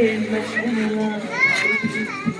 Okay, let's.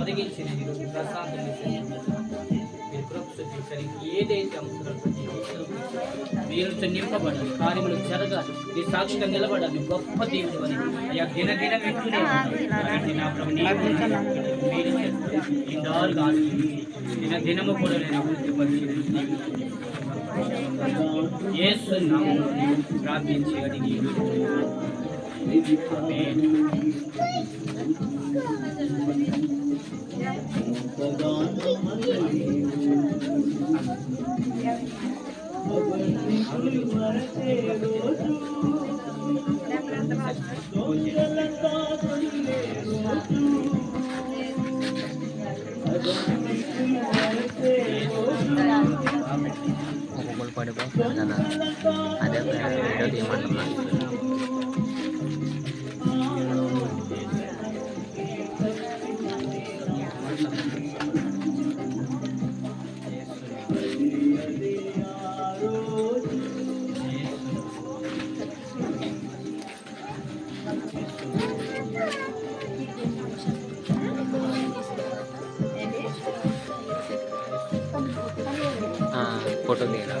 ಒದಗಿಸಿದೆ ಪ್ರಸಾದ ಏದೈತೆ ಅಂಶಗಳು రోజు మీరు నింపబడాలి కార్యములు జరగాలి. నీ సాక్షిగా నిలబడాలి. గొప్ప దేవుడు అని. అయ్యా దినదిన వింటూనే నా ప్రభు మీరు దిన దినము కూడా నేను అభివృద్ధి పరిశీలించి యేసు ప్రార్థించి అడిగి. ఆమేన్. ఒక్కొక్కరు పడిపోతున్నారు కదా photo दे रहा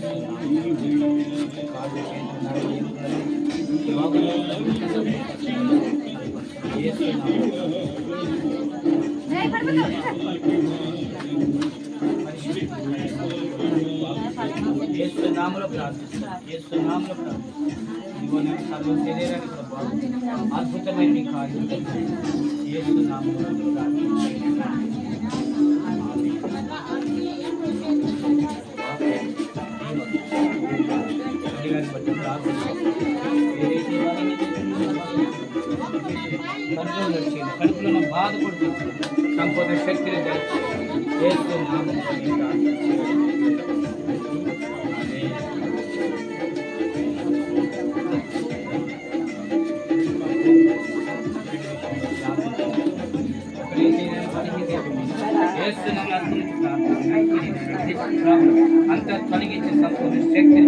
విషయంలో ప్రతి నేను దేవుని యేసు నామములో యేసు నామములో ప్రార్థిస్తున్నాను యేసు నామములో ప్రార్థిస్తున్నాను ఇదిగో నేను సర్వ శరీరానికి ప్రభావం అద్భుతమైన నీ కార్యం యేసు నామములో ప్రార్థిస్తున్నాను కడుపులో నడిచింది కడుపులో నా బాధపడుతుంది సంపూర్ణ శక్తిని అంత తొలగించే సంపూర్ణ శక్తిని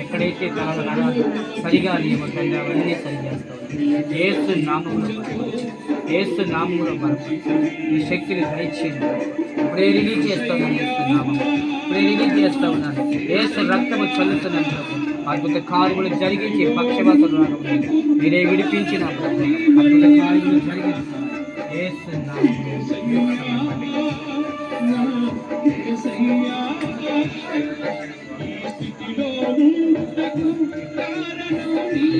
ఎక్కడైతే తనలు నడవాలి సరిగా లేవో అవన్నీ సరి చేస్తావు ఏసు నామంలో ఏసు నామంలో బలపరచు. ఈ శక్తిని దయచేయండి ఇప్పుడే రిలీజ్ చేస్తాను ఏసు నామం ఇప్పుడే రిలీజ్ చేస్తా ఉన్నాను ఏసు రక్తము చల్లుతున్నాను అద్భుత కార్యములు జరిగించి పక్షపాతం మీరే విడిపించిన అద్భుత కార్యములు జరిగించి ఏసు నామం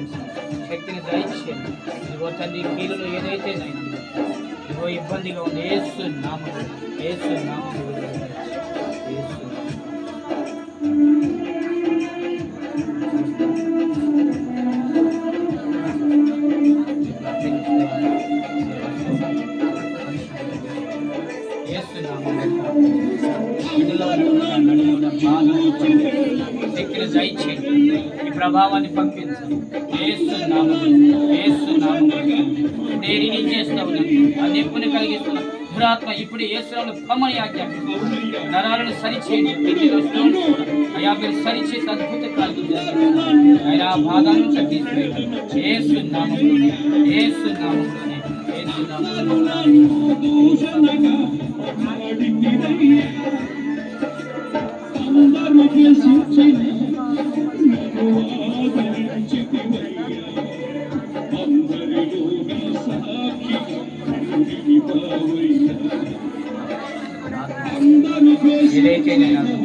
బాధ శక్తిని దయచేయండి ఇదిగో తండ్రి కీలులో ఏదైతే ఇదిగో ఇబ్బందిగా ఉంది ఏసు నామం ఏసు నామం ఏసు శక్తిని జయించి ఈ ప్రభావాన్ని పంపించండి. వేస్తున్నాము ఏస్తున్నాము నేను ఏం చేస్తా ఉన్నాను ఆ నొప్పిని కలిగిస్తున్నా దురాత్మ ఇప్పుడు ఏసులను పమ్మని ఆజ్ఞాపిస్తున్నాను నరాలను సరిచేయండి. కిడ్నీలో స్టోన్స్ కూడా అయా మీరు సరిచేసి అద్భుత కార్యలు అయా బాధాలను 綺麗系になる。